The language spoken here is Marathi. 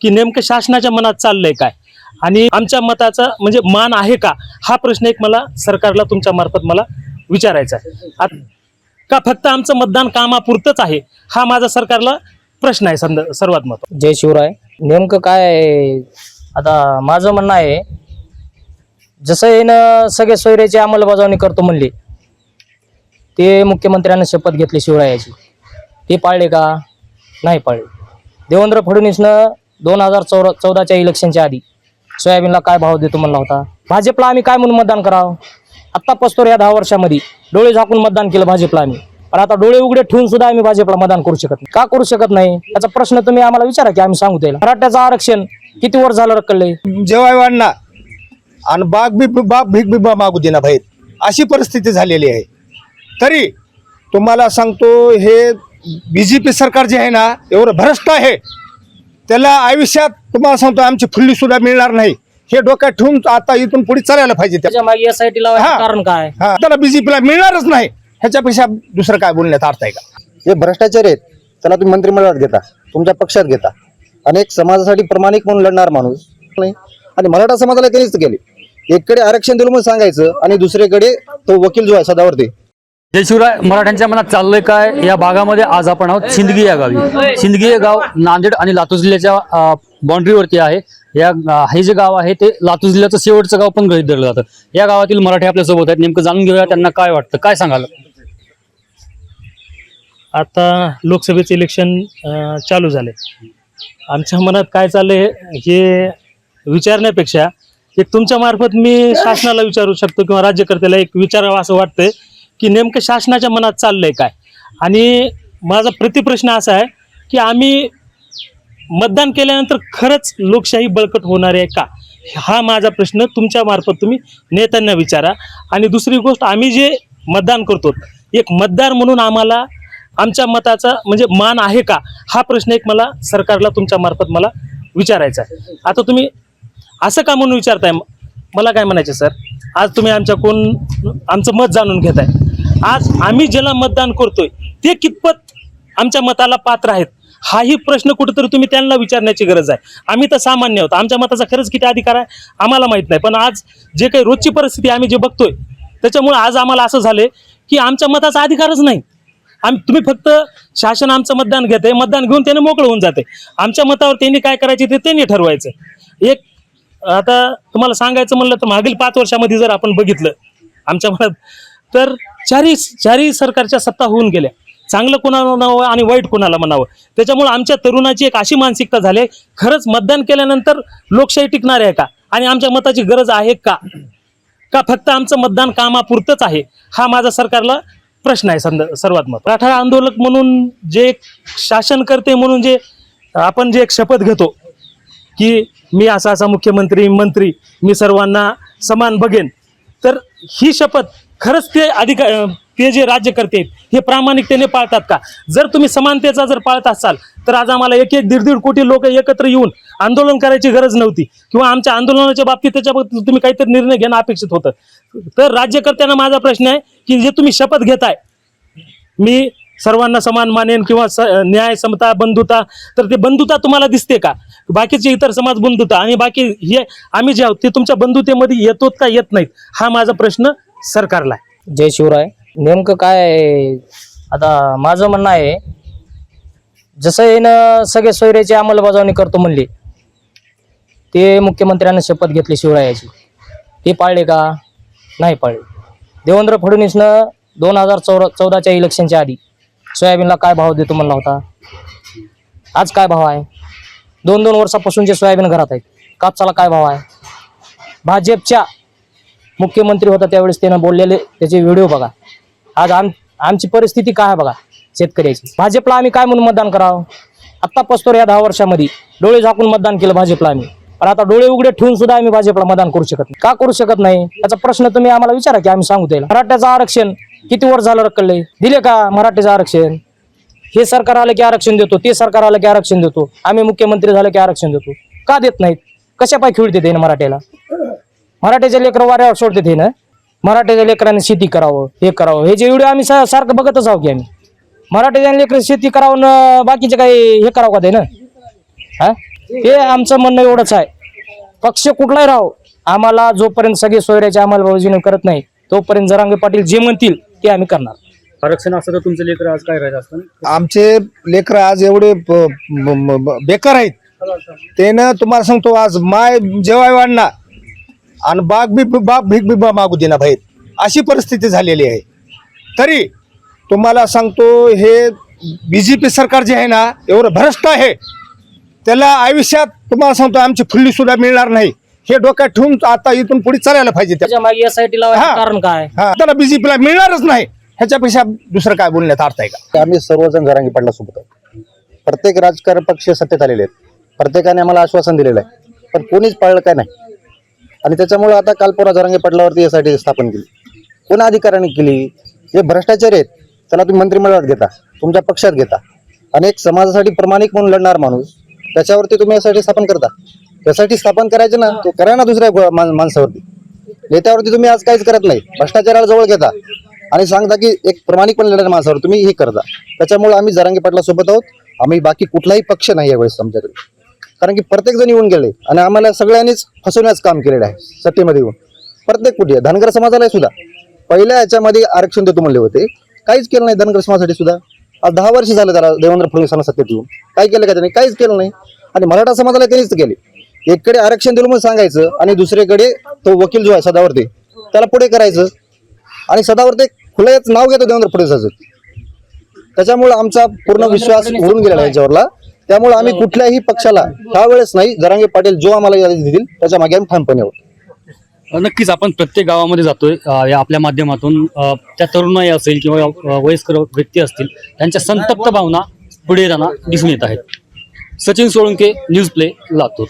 की नेमकं शासनाच्या मनात चाललंय काय? आणि आमच्या मताचा म्हणजे मान आहे का? हा प्रश्न एक मला सरकारला तुमच्या मार्फत मला विचारायचा आहे. का फक्त आमचं मतदान कामापुरतंच आहे? हा माझा सरकारला प्रश्न आहे संद- सर्वात महत्त्व जय शिवराय. नेमकं काय आता माझं म्हणणं आहे जसं येणं सगळे सोयऱ्याची अंमलबजावणी करतो म्हणले ते मुख्यमंत्र्यांना शपथ घेतली शिवरायाची. ते पाळले का? नाही पाळले. देवेंद्र फडणवीसनं दोन हजार चौदा चौदाच्या इलेक्शनच्या आधी. सोयाबीनला काय भाव देतो म्हणला होता? भाजपला आम्ही काय म्हणून मतदान करावं? आत्ता पस्तोर या दहा वर्षामध्ये डोळे झाकून मतदान केलं भाजपला आम्ही. पण आता डोळे उघडे ठेवून सुद्धा आम्ही भाजपला मतदान करू शकत नाही. का करू शकत नाही? याचा प्रश्न तुम्ही आम्हाला विचारा की आम्ही सांगू त्याला. मराठ्याचं आरक्षण किती वर झालं रखडलंय जेव्हा वाढणार आणि बाग बी बाग भीक बी मागू देना भाई अशी परिस्थिती झालेली आहे. तरी तुम्हाला सांगतो हे बी जे पी सरकार जे आहे ना एवढं भ्रष्ट आहे. त्याला आयुष्यात तुम्हाला सांगतो आमची फुल्ली सुद्धा मिळणार नाही. हे डोक्यात ठेवून आता इथून पुढे चालायला पाहिजे त्या- त्याच्यामागे एस आय हा. कारण काय? हा, त्याला बीजेपीला मिळणारच नाही. ह्याच्यापेक्षा दुसरं काय बोलण्यात अर्थ आहे का? जे भ्रष्टाचार आहेत त्याला तुम्ही मंत्रिमंडळात घेता तुमच्या पक्षात घेता. आणि एक समाजासाठी प्रामाणिक म्हणून लढणार माणूस नाही. आणि मराठा समाजाला त्यांनीच केले. एकडे आरक्षण दिलं म्हणून सांगायचं आणि दुसरीकडे तो वकील जो आहे सदावर्ती जय शिवराय मराठ्यांच्या मनात चाललंय काय? या भागामध्ये आज आपण आहोत सिंदगी या गावी. सिंदगी हे गाव नांदेड आणि लातूर जिल्ह्याच्या बाउंड्रीवरती आहे. या हे जे गाव आहे ते लातूर जिल्ह्याचं शेवटचं गाव पण गृहीत धरलं जातं. या गावातील मराठी आपल्यासोबत आहेत. नेमकं जाणून घेऊया त्यांना काय वाटतं. काय सांगाल? आता लोकसभेचे इलेक्शन चालू झाले आमच्या मनात काय चाललंय हे विचारण्यापेक्षा एक तुमच्या मार्फत मी शासनाला विचारू शकतो किंवा राज्यकर्त्याला एक विचारावं असं वाटतंय. की नेमकं शासनाच्या मनात चाललंय काय? आणि माझा प्रतिप्रश्न असा आहे की आम्ही मतदान केल्यानंतर खरंच लोकशाही बळकट होणार आहे का? हा माझा प्रश्न तुमच्या मार्फत तुम्ही नेत्यांना विचारा. आणि दुसरी गोष्ट आम्ही जे मतदान करतो एक मतदार म्हणून आम्हाला आमच्या मताचा म्हणजे मान आहे का? हा प्रश्न एक मला सरकारला तुमच्या मार्फत मला विचारायचा आहे. आता तुम्ही असं का म्हणून विचारताय? मला काय म्हणायचं सर? आज तुम्ही आमच्या कोण आमचं मत जाणून घेताय. आज आम्ही ज्याला मतदान करतोय ते कितपत आमच्या मताला पात्र आहेत? हाही प्रश्न कुठेतरी तुम्ही त्यांना विचारण्याची गरज आहे. आम्ही तर सामान्य आहोत. आमच्या मताचा खरंच किती अधिकार आहे आम्हाला माहीत नाही. पण आज जे काही रोजची परिस्थिती आम्ही जे बघतोय त्याच्यामुळे आज आम्हाला असं झालंय की आमच्या मताचा अधिकारच नाही. आम्ही तुम्ही फक्त शासन आमचं मतदान घेते मतदान घेऊन त्याने मोकळं होऊन जाते आमच्या मतावर त्यांनी काय करायचे ते त्यांनी ठरवायचं. एक आता तुम्हाला सांगायचं म्हणलं तर मागील पाच वर्षामध्ये जर आपण बघितलं आमच्या मनात तर चारही चारही सरकारच्या सत्ता होऊन गेल्या. चांगलं कोणाला म्हणावं आणि वाईट कोणाला म्हणावं? त्याच्यामुळे आमच्या तरुणाची एक अशी मानसिकता झाली खरंच मतदान केल्यानंतर लोकशाही टिकणार आहे का? आणि आमच्या मताची गरज आहे का? का फक्त आमचं मतदान कामापुरतंच आहे? हा माझा सरकारला प्रश्न आहे संद सर्वात मत मराठा आंदोलक म्हणून जे एक शासन करते म्हणून जे आपण जे एक शपथ घेतो की मी असा असा मुख्यमंत्री मंत्री मी सर्वांना समान बघेन तर ही शपथ खरंच ते अधिकार ते जे राज्यकर्ते आहेत हे प्रामाणिकतेने पाळतात का? जर तुम्ही समानतेचा जर पाळत असाल तर आज आम्हाला एक एक दीड दीड कोटी लोक एकत्र येऊन आंदोलन करायची गरज नव्हती. किंवा आमच्या आंदोलनाच्या बाबतीत त्याच्या बाबतीत तुम्ही काहीतरी निर्णय घेणं अपेक्षित होतं. तर राज्यकर्त्यांना माझा प्रश्न आहे की जे तुम्ही शपथ घेताय मी सर्वांना समान मानेन किंवा स न्याय समता बंधुता तर ते बंधुता तुम्हाला दिसते का? बाकीचे इतर समाज बंधुता आणि बाकी हे आम्ही जे आहोत ते तुमच्या बंधुतेमध्ये येतोत का येत नाहीत? हा माझा प्रश्न सरकारला आहे. जय शिवराय. नेमकं काय आहे? आता माझं म्हणणं आहे जसं येणं सगळे सोयऱ्याची अंमलबजावणी करतो म्हणले ते मुख्यमंत्र्यांना शपथ घेतली शिवरायाची. ते पाळले का? नाही पाळले. देवेंद्र फडणवीसनं दोन हजार चौदा चौदाच्या इलेक्शनच्या आधी सोयाबीनला काय भाव देतो म्हणला होता? आज काय भाव आहे? दोन दोन वर्षापासून जे सोयाबीन घरात आहेत कापसाला काय भाव आहे? भाजपच्या मुख्यमंत्री होता त्यावेळेस त्यानं बोललेले त्याचे व्हिडिओ बघा. आज आम आमची परिस्थिती काय आहे बघा शेतकऱ्याची. भाजपला आम्ही काय म्हणून मतदान करावं? आत्ता पस्तोर या दहा वर्षामध्ये डोळे झाकून मतदान केलं भाजपला आम्ही. पण आता डोळे उघडे ठेवून सुद्धा आम्ही भाजपला मतदान करू शकत नाही. का करू शकत नाही? याचा प्रश्न तुम्ही आम्हाला विचारा की आम्ही सांगू त्याला. मराठ्याचं आरक्षण किती वर झालं रखडलंय दिले का मराठ्याचं आरक्षण? हे सरकार आलं की आरक्षण देतो ते सरकार आलं की आरक्षण देतो. आम्ही मुख्यमंत्री झालं की आरक्षण देतो. का देत नाहीत? कशा पाय खेळते मराठ्याला? मराठ्याच्या लेकरं वाऱ्यावर सोडते ते ना. मराठ्याच्या लेकरांनी शेती करावं हे करावं. हे जे व्हिडिओ आम्ही सा- सारखं बघतच आहोत की आम्ही. मराठ्याच्या लेकर शेती करावं न बाकीचे काही हे करावं का ते ना? हा? हे आमचं म्हणणं एवढंच आहे. पक्ष कुठलाही राहो. आम्हाला जोपर्यंत सगळे सोयऱ्याची अंमलबजावणी करत नाही तोपर्यंत जरांगे पाटील जे म्हणतील ते आम्ही करणार. आरक्षण असतं तर तुमचं लेकर आज काय राहिलं असतं आमचे लेकर आज एवढे ब- बेकार आहेत. त्यानं तुम्हाला सांगतो आज माय जेवाय वाढणार. आणि बाग बी बाप भीक बी बा मागू देणार भाईत अशी परिस्थिती झालेली आहे. तरी तुम्हाला सांगतो हे बी जे पी सरकार जे आहे ना एवढं भ्रष्ट आहे. त्याला आयुष्यात तुम्हाला सांगतो आमची फुल्ली सुद्धा मिळणार नाही. हे डोक्यात ठेवून आता इथून पुढे चालायला पाहिजे त्या त्याच्यामागे लावायचं हा. कारण काय? हा. त्याला बीजेपीला मिळणारच नाही. ह्याच्यापेक्षा दुसरं काय बोलण्यात अर्थ आहे का? आम्ही सर्वजण जरांगी पाटला सोबत प्रत्येक राजकारण पक्ष सत्तेत आलेले आहेत. प्रत्येकाने आम्हाला आश्वासन दिलेलं आहे. पण कोणीच पाळलं काय नाही? आणि त्याच्यामुळे आता काल पुन्हा जरांगे पाटलावरती यासाठी स्थापन केली. कोणा अधिकाऱ्याने केली? जे भ्रष्टाचारी आहेत. त्याला तुम्ही मंत्रिमंडळात घेता तुमच्या पक्षात घेता. आणि एक समाजासाठी प्रामाणिक म्हणून लढणार माणूस त्याच्यावरती तुम्ही यासाठी स्थापन करता. त्यासाठी स्थापन करायचे ना तो करा ना दुसऱ्या माणसावरती. नेत्यावरती तुम्ही आज काहीच करत नाही. भ्रष्टाचाराला जवळ घेता. आणि सांगता की एक प्रामाणिकपणे लढणार माणसावर तुम्ही हे करता. त्याच्यामुळे आम्ही जरांगे पाटला सोबत आहोत. आम्ही बाकी कुठलाही पक्ष नाही यावेळेस आमच्याकडे. कारण की प्रत्येक जण येऊन गेले आणि आम्हाला सगळ्यांनीच फसवण्याचं काम केलेलं आहे सत्तेमध्ये येऊन. प्रत्येक कुठे धनगर समाजाला सुद्धा. पहिल्या याच्यामध्ये आरक्षण देतो म्हणले होते. काहीच केलं नाही धनगर समाजासाठी सुद्धा. आज दहा वर्ष झालं त्याला देवेंद्र फडणवीसांना सत्तेत येऊन. काय केलं का त्याने? काहीच केलं नाही. आणि मराठा समाजाला त्यांनीच केले. एककडे आरक्षण दिलं म्हणून सांगायचं आणि दुसरीकडे तो वकील जो आहे सदावर्ते त्याला पुढे करायचं. आणि सदावर्ते खुलं नाव घेतो देवेंद्र फडणवीसाचं. त्याच्यामुळे आमचा पूर्ण विश्वास उडून गेलेला याच्यावरला. त्यामुळे आम्ही कुठल्याही पक्षाला त्यावेळेस नाही जरांगे पाटील जो आम्हाला यादी देतील त्याच्यामागे आम्ही ठामपणे आहोत. नक्कीच आपण प्रत्येक गावामध्ये जातोय या आपल्या माध्यमातून त्या तरुणाई असेल किंवा वयस्कर व्यक्ती असतील त्यांच्या संतप्त भावना पुढे येताना दिसून येत आहेत. Sachin Solanke news play Latur.